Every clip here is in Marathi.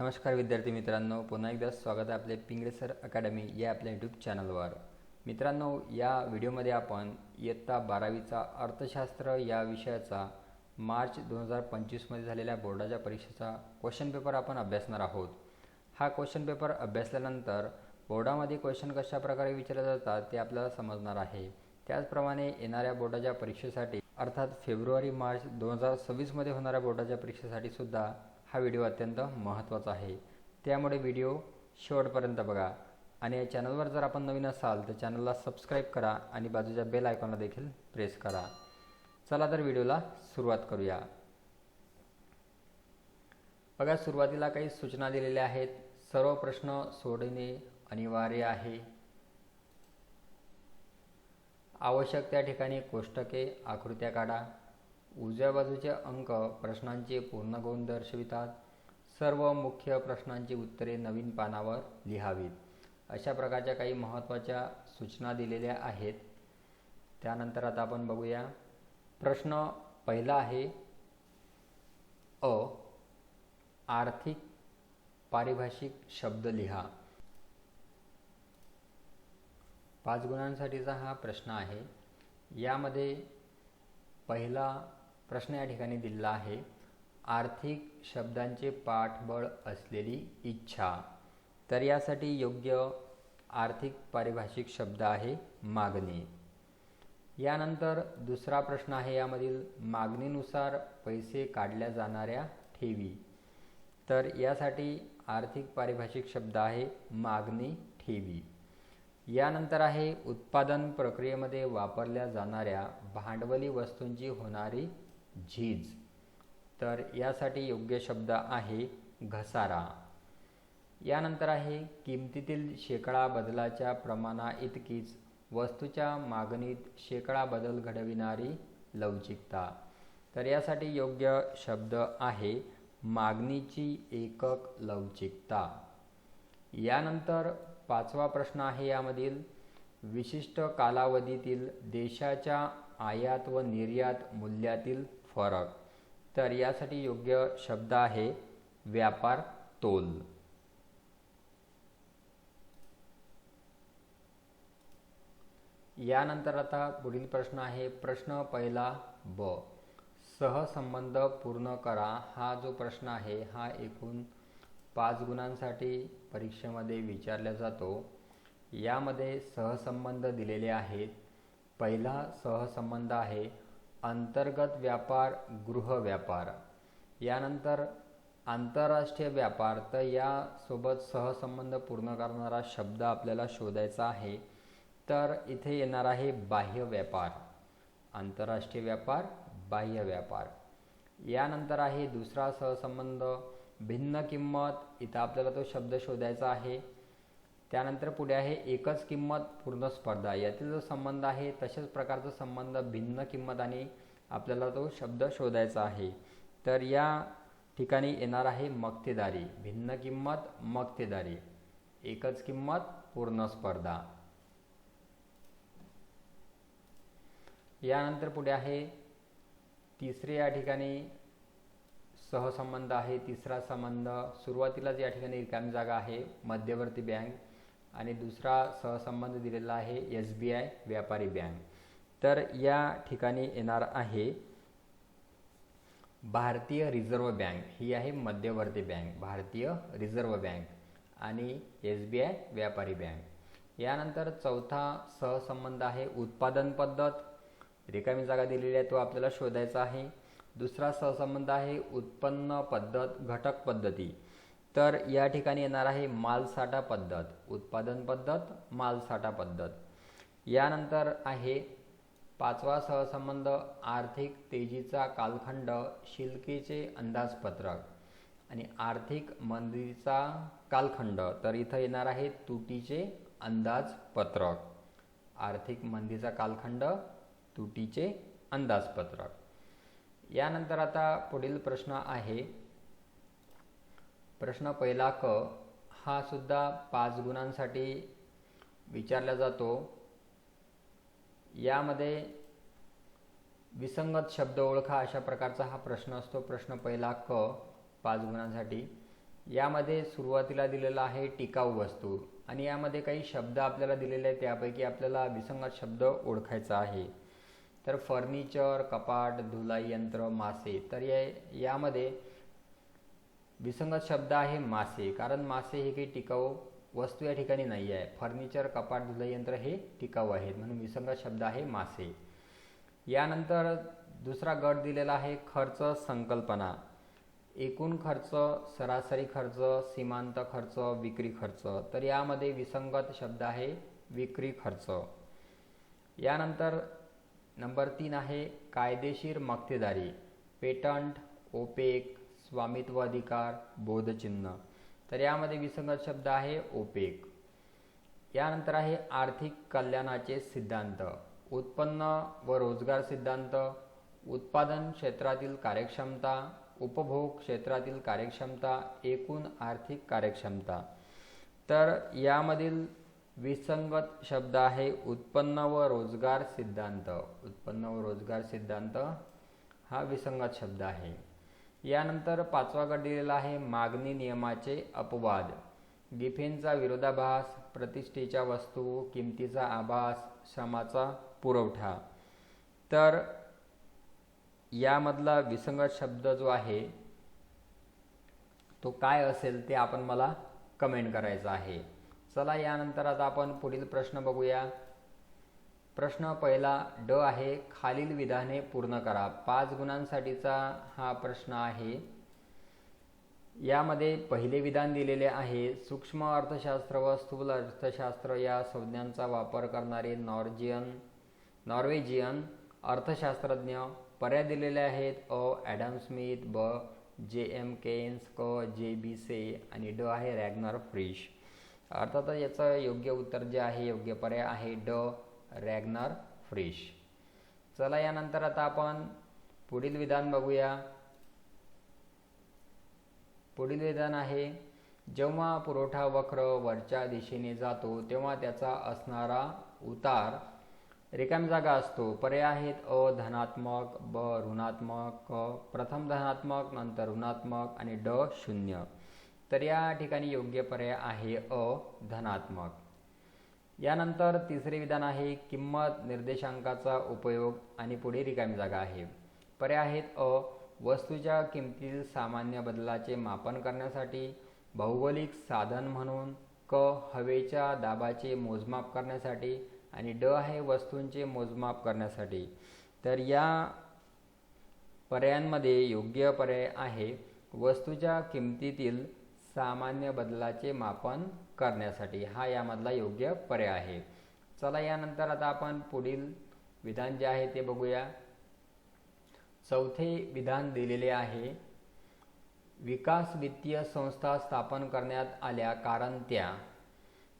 नमस्कार विद्यार्थी मित्रांनो पुन्हा एकदा स्वागत आहे आपले पिंगळे सर अकॅडमी या आपल्या यूट्यूब चॅनलवर. मित्रांनो या व्हिडिओमध्ये आपण इयत्ता बारावीचा अर्थशास्त्र या विषयाचा मार्च दोन हजार पंचवीसमध्ये झालेल्या बोर्डाच्या परीक्षेचा क्वेश्चन पेपर आपण अभ्यासणार आहोत. हा क्वेश्चन पेपर अभ्यासल्यानंतर बोर्डामध्ये क्वेश्चन कशा प्रकारे विचारले जातात ते आपल्याला समजणार आहे. त्याचप्रमाणे येणाऱ्या बोर्डाच्या परीक्षेसाठी अर्थात फेब्रुवारी मार्च दोन हजार सव्वीसमध्ये होणाऱ्या बोर्डाच्या परीक्षेसाठी सुद्धा हा व्हिडिओ अत्यंत महत्त्वाचा आहे. त्यामुळे व्हिडिओ शेवटपर्यंत बघा. आणि या चॅनलवर जर आपण नवीन असाल तर चॅनलला सबस्क्राईब करा आणि बाजूच्या बेल आयकॉनला देखील प्रेस करा. चला तर व्हिडिओला सुरुवात करूया. बघा सुरुवातीला काही सूचना दिलेल्या आहेत. सर्व प्रश्न सोडणे अनिवार्य आहे. आवश्यक त्या ठिकाणी कोष्टके आकृत्या काढा. उजव्या बाजूचे अंक प्रश्नांचे पूर्ण गुण दर्शवितात. सर्व मुख्य प्रश्नांची उत्तरे नवीन पानावर लिहावीत. अशा प्रकारच्या काही महत्त्वाच्या सूचना दिलेल्या आहेत. त्यानंतर आता आपण बघूया. प्रश्न पहिला आहे अ आर्थिक पारिभाषिक शब्द लिहा. पाच गुणांसाठीचा हा प्रश्न आहे. यामध्ये पहिला प्रश्न या ठिकाणी दिलेला आहे. आर्थिक शब्दांचे पाठबळ असलेली इच्छा. तर यासाठी योग्य आर्थिक पारिभाषिक शब्द आहे मागणी. यानंतर दुसरा प्रश्न आहे यामधील मागणीनुसार पैसे काढल्या जाणाऱ्या ठेवी. तर यासाठी आर्थिक पारिभाषिक शब्द आहे मागणी ठेवी. यानंतर आहे उत्पादन प्रक्रियेमध्ये वापरल्या जाणाऱ्या भांडवली वस्तूंची होणारी झीज. तर यासाठी योग्य शब्द आहे घसारा. यानंतर आहे किमतीतील शेकडा बदलाच्या प्रमाणा इतकीच वस्तूच्या मागणीत शेकडा बदल घडविणारी लवचिकता. तर यासाठी योग्य शब्द आहे मागणीची एकक लवचिकता. यानंतर पाचवा प्रश्न आहे यामधील विशिष्ट कालावधीतील देशाच्या आयात व निर्यात मूल्यातील फरक. तर यासाठी योग्य शब्द आहे व्यापार तोल. यानंतर आता पुढील प्रश्न आहे प्रश्न पहिला ब. सहसंबंध पूर्ण करा. हा जो प्रश्न आहे हा एकूण पाच गुणांसाठी परीक्षेमध्ये विचारला जातो. यामध्ये सहसंबंध दिलेले आहेत. पहिला सहसंबंध आहे अंतर्गत व्यापार गृह व्यापार. यानंतर आंतरराष्ट्रीय व्यापार. तर यासोबत सहसंबंध पूर्ण करणारा शब्द आपल्याला शोधायचा आहे. तर इथे येणार आहे बाह्य व्यापार. आंतरराष्ट्रीय व्यापार बाह्य व्यापार. यानंतर आहे दुसरा सहसंबंध भिन्न किंमत. इथं आपल्याला तो शब्द शोधायचा आहे. त्यानंतर पुढे आहे एकच किंमत पूर्ण स्पर्धा. यातील जो संबंध आहे तशाच प्रकारचा संबंध भिन्न किंमत आणि आपल्याला तो शब्द शोधायचा आहे. तर या ठिकाणी येणार आहे मक्तेदारी. भिन्न किंमत मक्तेदारी. एकच किंमत पूर्ण स्पर्धा. यानंतर पुढे आहे तिसरे या ठिकाणी सहसंबंध आहे. तिसरा संबंध सुरुवातीलाच या ठिकाणी रिकामी जागा आहे. मध्यवर्ती बँक आणि दुसरा सहसंबंध दिलेला आहे एस बी आय व्यापारी बँक. तर या ठिकाणी येणार आहे भारतीय रिझर्व्ह बँक. ही आहे मध्यवर्ती बँक भारतीय रिझर्व्ह बँक आणि एस बी आय व्यापारी बँक. यानंतर चौथा सहसंबंध आहे उत्पादन पद्धत. रिकामी जागा दिलेली आहे तो आपल्याला शोधायचा आहे. दुसरा सहसंबंध आहे उत्पन्न पद्धत घटक पद्धती. तर या ठिकाणी येणार आहे मालसाठा पद्धत उत्पादन पद्धत मालसाठा पद्धत. यानंतर आहे पाचवा सहसंबंध आर्थिक तेजीचा कालखंड शिल्केचे अंदाजपत्रक. आणि आर्थिक मंदीचा कालखंड तर इथं येणार आहे तुटीचे अंदाजपत्रक. आर्थिक मंदीचा कालखंड तुटीचे अंदाजपत्रक. यानंतर आता पुढील प्रश्न आहे प्रश्न पहिला क हा सुद्धा पाच गुणांसाठी विचारला जातो. यामध्ये विसंगत शब्द ओळखा अशा प्रकारचा हा प्रश्न असतो. प्रश्न पहिला क पाच गुणांसाठी. यामध्ये सुरुवातीला दिलेला आहे टिकाऊ वस्तू आणि यामध्ये काही शब्द आपल्याला दिलेले आहेत त्यापैकी आपल्याला विसंगत शब्द ओळखायचा आहे. तर फर्निचर कपाट धुलाई यंत्र मासे. तर या यामध्ये विसंगत शब्द आहे मासे. कारण मासे हे काही टिकाऊ वस्तू या ठिकाणी नाही आहे. फर्निचर कपाट धुलयंत्र हे टिकाऊ आहेत. म्हणून विसंगत शब्द आहे मासे. यानंतर दुसरा गट दिलेला आहे खर्च संकल्पना. एकूण खर्च सरासरी खर्च सीमांत खर्च विक्री खर्च. तर यामध्ये विसंगत शब्द आहे विक्री खर्च. यानंतर नंबर तीन आहे कायदेशीर मक्तेदारी. पेटंट ओपेक स्वामित्व अधिकार बोधचिन्ह. तर यामध्ये विसंगत शब्द आहे ओपेक. यानंतर आहे आर्थिक कल्याणाचे सिद्धांत. उत्पन्न व रोजगार सिद्धांत उत्पादन क्षेत्रातील कार्यक्षमता उपभोग क्षेत्रातील कार्यक्षमता एकूण आर्थिक कार्यक्षमता. तर यामधील विसंगत शब्द आहे उत्पन्न व रोजगार सिद्धांत. उत्पन्न व रोजगार सिद्धांत हा विसंगत शब्द आहे. यानंतर पाचवा गट दिलेला आहे मागणी नियमाचे अपवाद. गिफेनचा विरोधाभास प्रतिष्ठेच्या वस्तू किमतीचा आभास श्रमाचा पुरवठा. तर यामधला विसंगत शब्द जो आहे तो काय असेल ते आपण मला कमेंट करायचं आहे. चला यानंतर आता आपण पुढील प्रश्न बघूया. प्रश्न पहिला ड आहे खालील विधाने पूर्ण करा. पाच गुणांसाठीचा हा प्रश्न आहे. यामध्ये पहिले विधान दिलेले आहे सूक्ष्म अर्थशास्त्र व स्थूल अर्थशास्त्र या संज्ञांचा वापर करणारे नॉर्जियन नॉर्वेजियन अर्थशास्त्रज्ञ पर्याय दिलेले आहेत. अ ॲडम स्मिथ ब जे एम केन्स क जे बी से आणि ड आहे रॅग्नर फ्रिश. अर्थातच याचं योग्य उत्तर जे आहे योग्य पर्याय आहे. ड रॅग्नर फ्रिश. चला यानंतर आता आपण पुढील विधान बघूया. पुढील विधान आहे जेव्हा पुरवठा वक्र वरच्या दिशेने जातो तेव्हा त्याचा असणारा उतार रिकामी जागा असतो. पर्याय आहेत अ धनात्मक ब ऋणात्मक क प्रथम धनात्मक नंतर ऋणात्मक आणि ड शून्य. तर या ठिकाणी योग्य पर्याय आहे अ धनात्मक. यानंतर तिसरे विधान आहे किंमत निर्देशांकाचा उपयोग आणि पुढे रिकामी जागा आहे. पर्याय आहेत अ. वस्तूच्या किमतीतील सामान्य बदलाचे मापन करण्यासाठी भौगोलिक साधन म्हणून क. हवेच्या दाबाचे मोजमाप करण्यासाठी आणि ड आहे वस्तूंचे मोजमाप करण्यासाठी. तर या पर्यायांमध्ये योग्य पर्याय आहे वस्तूच्या किमतीतील सामान्य बदलाचे मापन करण्यासाठी हा यामधला योग्य पर्याय आहे. चला यानंतर आता आपण पुढील विधान जे आहे ते बघूया. चौथे विधान दिलेले आहे विकास वित्तीय संस्था स्थापन करण्यात आल्या कारण त्या.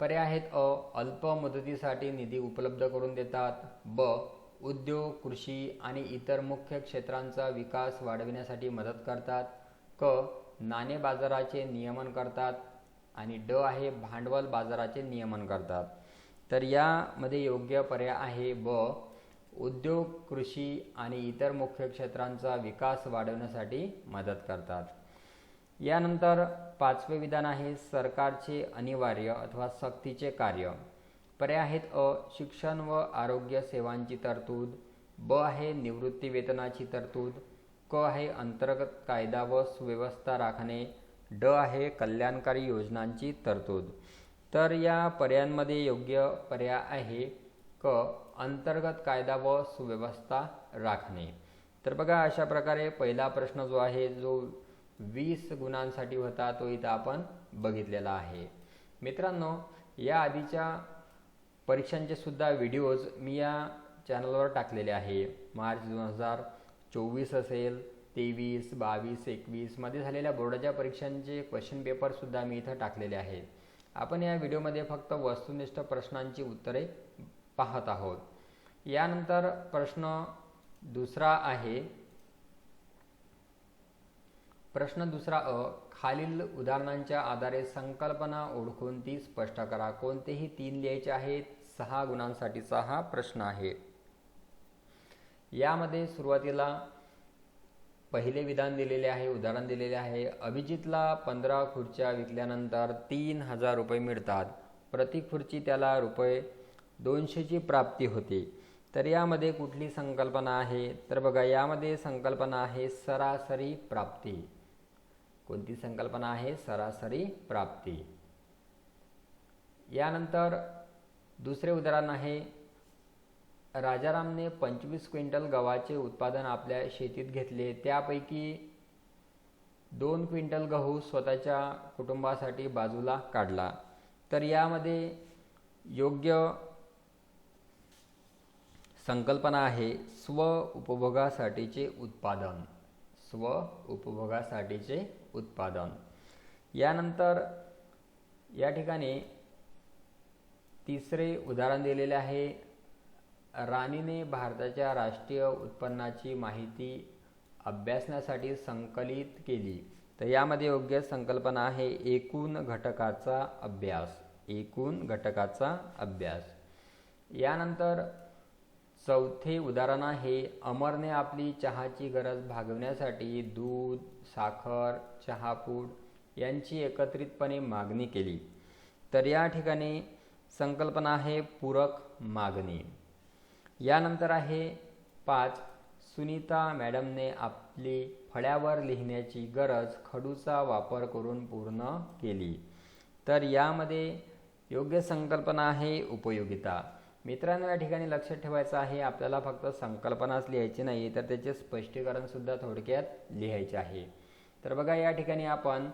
पर्याय आहेत अ अल्प मुदतीसाठी निधी उपलब्ध करून देतात. ब उद्योग कृषी आणि इतर मुख्य क्षेत्रांचा विकास वाढविण्यासाठी मदत करतात. क नाणे बाजाराचे नियमन करतात. आणि ड आहे भांडवल बाजाराचे नियमन करतात. तर यामध्ये योग्य पर्याय आहे ब उद्योग कृषी आणि इतर मुख्य क्षेत्रांचा विकास वाढवण्यासाठी मदत करतात. यानंतर पाचवे विधान आहे सरकारचे अनिवार्य अथवा सक्तीचे कार्य. पर्याय आहेत अ शिक्षण व आरोग्य सेवांची तरतूद ब आहे निवृत्ती वेतनाची तरतूद क आहे अंतर्गत कायदा व सुव्यवस्था राखणे ड आहे कल्याणकारी योजनांची तरतूद. तर या पर्यायांमध्ये योग्य पर्याय आहे क अंतर्गत कायदा व सुव्यवस्था राखणे. तर बघा अशा प्रकारे पहिला प्रश्न जो आहे जो वीस गुणांसाठी होता तो इथं आपण बघितलेला आहे. मित्रांनो या आधीच्या परीक्षांचे सुद्धा व्हिडिओज मी या चॅनलवर टाकलेले आहे. मार्च दोन हजार चोवीस असेल तेवीस बावीस एकवीसमध्ये झालेल्या बोर्डाच्या परीक्षांचे क्वेश्चन पेपरसुद्धा मी इथं टाकलेले आहेत. आपण या व्हिडिओमध्ये फक्त वस्तुनिष्ठ प्रश्नांची उत्तरे पाहत आहोत. यानंतर प्रश्न दुसरा आहे. प्रश्न दुसरा अ खालील उदाहरणांच्या आधारे संकल्पना ओळखून ती स्पष्ट करा. कोणतेही तीन लिहायचे आहेत सहा गुणांसाठीचा हा प्रश्न आहे यामध्ये सुरुवातीला पहिले विधान दिलेले आहे उदाहरण दिलेले आहे. अभिजितला पंधरा खुर्च्या विकल्यानंतर तीन हजार रुपये मिळतात. प्रति खुर्ची त्याला रुपये दोनशेची प्राप्ती होते. तर यामध्ये कुठली संकल्पना आहे? तर बघा यामध्ये संकल्पना आहे सरासरी प्राप्ती. कोणती संकल्पना आहे? सरासरी प्राप्ती. यानंतर दुसरे उदाहरण आहे राजारामने पंचवीस क्विंटल गव्हाचे उत्पादन आपल्या शेतीत घेतले. त्यापैकी दोन क्विंटल गहू स्वतःच्या कुटुंबासाठी बाजूला काढला. तर यामध्ये योग्य संकल्पना आहे स्व उपभोगासाठीचे उत्पादन. स्व उपभोगासाठीचे उत्पादन. यानंतर या ठिकाणी तिसरे उदाहरण दिलेले आहे. राणीने भारताच्या राष्ट्रीय उत्पन्नाची माहिती अभ्यासण्यासाठी संकलित केली. तर यामध्ये योग्य संकल्पना आहे एकूण घटकाचा अभ्यास. एकूण घटकाचा अभ्यास. यानंतर चौथे उदाहरण आहे अमरने आपली चहाची गरज भागवण्यासाठी दूध साखर चहापूड यांची एकत्रितपणे मागणी केली. तर या ठिकाणी संकल्पना आहे पूरक मागणी. यानंतर आहे पाच. सुनीता मॅडमने आपली फळ्यावर लिहिण्याची गरज खडूचा वापर करून पूर्ण केली. तर यामध्ये योग्य संकल्पना आहे उपयोगिता. मित्रांनो या ठिकाणी लक्षात ठेवायचं आहे आपल्याला फक्त संकल्पनाच लिहायची नाही तर त्याचे स्पष्टीकरणसुद्धा थोडक्यात लिहायचे आहे. तर बघा या ठिकाणी आपण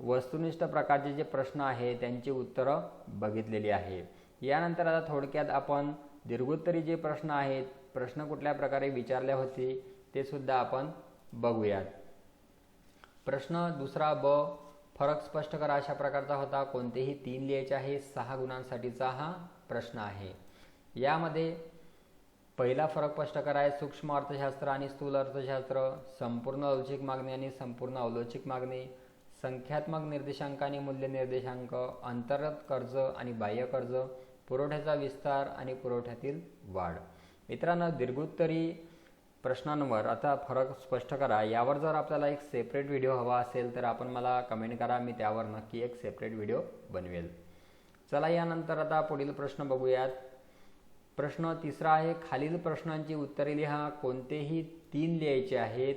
वस्तुनिष्ठ प्रकारचे जे प्रश्न आहे त्यांची उत्तरं बघितलेली आहे. यानंतर आता थोडक्यात आपण दीर्घोत्तरी जे प्रश्न आहेत प्रश्न कुठल्या प्रकारे विचारले होते ते सुद्धा आपण बघूयात. प्रश्न दुसरा ब फरक स्पष्ट करा अशा प्रकारचा होता. कोणतेही तीन लिहायचे आहे सहा गुणांसाठीचा हा प्रश्न आहे. यामध्ये पहिला फरक स्पष्ट कराय सूक्ष्म अर्थशास्त्र आणि स्थूल अर्थशास्त्र संपूर्ण लवचिक मागणी आणि संपूर्ण अवलौचिक मागणी संख्यात्मक निर्देशांक आणि मूल्य निर्देशांक अंतर्गत कर्ज आणि बाह्य कर्ज पुरवठ्याचा विस्तार आणि पुरवठ्यातील वाढ. मित्रांनो दीर्घोत्तरी प्रश्नांवर आता फरक स्पष्ट करा. यावर जर आपल्याला एक सेपरेट व्हिडिओ हवा असेल तर आपण मला कमेंट करा. मी त्यावर नक्की एक सेपरेट व्हिडिओ बनवेल. चला यानंतर आता पुढील प्रश्न बघूयात. प्रश्न तिसरा आहे खालील प्रश्नांची उत्तरे लिहा. कोणतेही तीन लिहायचे आहेत?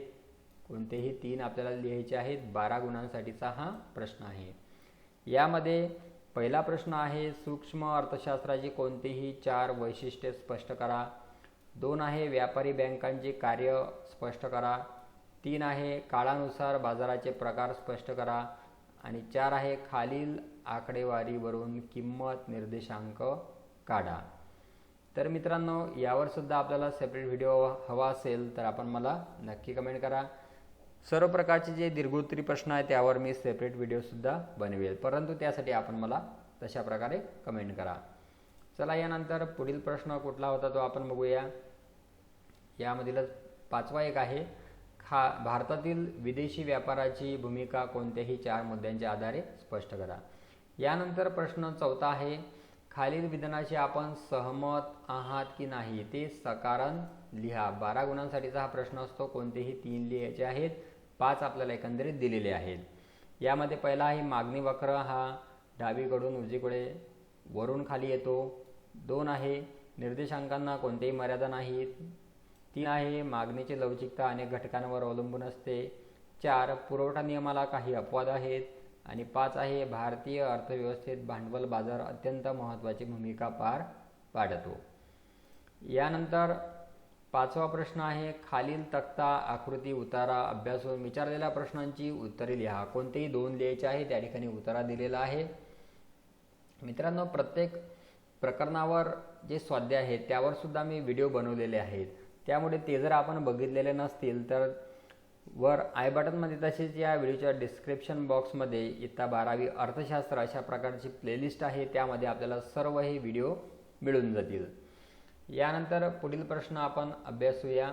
कोणतेही तीन आपल्याला लिहायचे आहेत? बारा गुणांसाठीचा हा प्रश्न आहे. यामध्ये पहिला प्रश्न आहे सूक्ष्म अर्थशास्त्राची कोणतीही चार वैशिष्ट्ये स्पष्ट करा. दोन आहे व्यापारी बँकांचे कार्य स्पष्ट करा. तीन आहे काळानुसार बाजाराचे प्रकार स्पष्ट करा. आणि चार आहे खालील आकडेवारीवरून किंमत निर्देशांक काढा. तर मित्रांनो यावर सुद्धा आपल्याला सेपरेट व्हिडिओ हवा असेल तर आपण मला नक्की कमेंट करा. सर्व प्रकारचे जे दीर्घोत्तरी प्रश्न आहेत त्यावर मी सेपरेट व्हिडिओसुद्धा बनवेल. परंतु त्यासाठी आपण मला तशा प्रकारे कमेंट करा. चला यानंतर पुढील प्रश्न कुठला होता तो आपण बघूया. यामधीलच पाचवा एक आहे खा भारतातील विदेशी व्यापाराची भूमिका कोणत्याही चार मुद्द्यांच्या आधारे स्पष्ट करा. यानंतर प्रश्न चौथा आहे खालील विधानाशी आपण सहमत आहात की नाही ते सकारण लिहा. बारा गुणांसाठीचा हा प्रश्न असतो कोणतेही तीन लिहायचे आहेत पाच आपल्याला एकंदरीत दिलेले आहेत. यामध्ये पहिला आहे मागणी वक्र हा डावीकडून उजवीकडे वरून खाली येतो. दोन आहे निर्देशांकांना कोणतेही मर्यादा नाहीत तीन आहे मागणीची लवचिकता अनेक घटकांवर अवलंबून असते. चार पुरवठा नियमाला काही अपवाद आहेत. आणि पाच आहे भारतीय अर्थव्यवस्थेत भांडवल बाजार अत्यंत महत्त्वाची भूमिका पार पाडतो. यानंतर पाचवा प्रश्न आहे खालील तक्ता आकृती उतारा अभ्यासून विचारलेल्या प्रश्नांची उत्तरे लिहा. कोणतेही दोन लिहायचे आहे त्या ठिकाणी उतारा दिलेला आहे. मित्रांनो प्रत्येक प्रकरणावर जे स्वाध्याय आहेत त्यावर सुद्धा मी व्हिडिओ बनवलेले आहेत. त्यामुळे ते जर आपण बघितलेले नसतील तर वर आय बटनमध्ये तसेच या व्हिडिओच्या डिस्क्रिप्शन बॉक्समध्ये इत्ता बारावी अर्थशास्त्र अशा प्रकारची प्लेलिस्ट आहे त्यामध्ये आपल्याला सर्व हे व्हिडिओ मिळून जातील. यानंतर पुढील प्रश्न आपण अभ्यासूया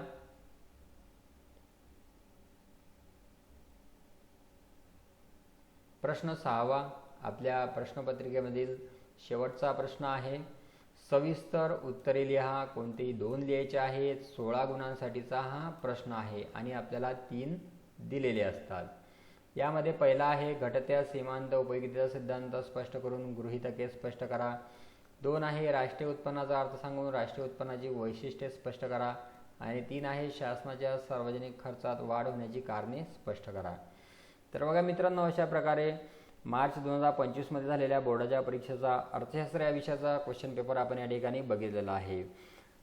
प्रश्न सहावा आपल्या प्रश्नपत्रिकेमधील शेवटचा प्रश्न आहे. सविस्तर उत्तरे लिहा कोणतेही दोन लिहायचे आहेत सोळा गुणांसाठीचा हा प्रश्न आहे आणि आपल्याला तीन दिलेले असतात. यामध्ये पहिला आहे घटत्या सीमांत उपयोगिता सिद्धांत स्पष्ट करून गृहितके स्पष्ट करा. दोन आहे राष्ट्रीय उत्पन्नाचा अर्थ सांगून राष्ट्रीय उत्पन्नाची वैशिष्ट्ये स्पष्ट करा आणि तीन आहे शासनाच्या सार्वजनिक खर्चात वाढ होण्याची कारणे स्पष्ट करा. तर बघा मित्रांनो अशा प्रकारे मार्च दोन हजार पंचवीसमध्ये झालेल्या बोर्डाच्या परीक्षेचा अर्थशास्त्र या विषयाचा क्वेश्चन पेपर आपण या ठिकाणी बघितलेला आहे.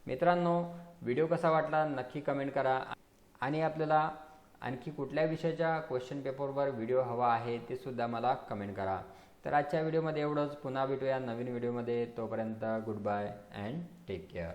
मित्रांनो व्हिडिओ कसा वाटला नक्की कमेंट करा आणि आपल्याला आणखी कुठल्या विषयाच्या क्वेश्चन पेपरवर व्हिडिओ हवा आहे ते सुद्धा मला कमेंट करा. तर आजच्या व्हिडिओमध्ये एवढंच. पुन्हा भेटूया नवीन व्हिडिओमध्ये. तोपर्यंत good bye and take care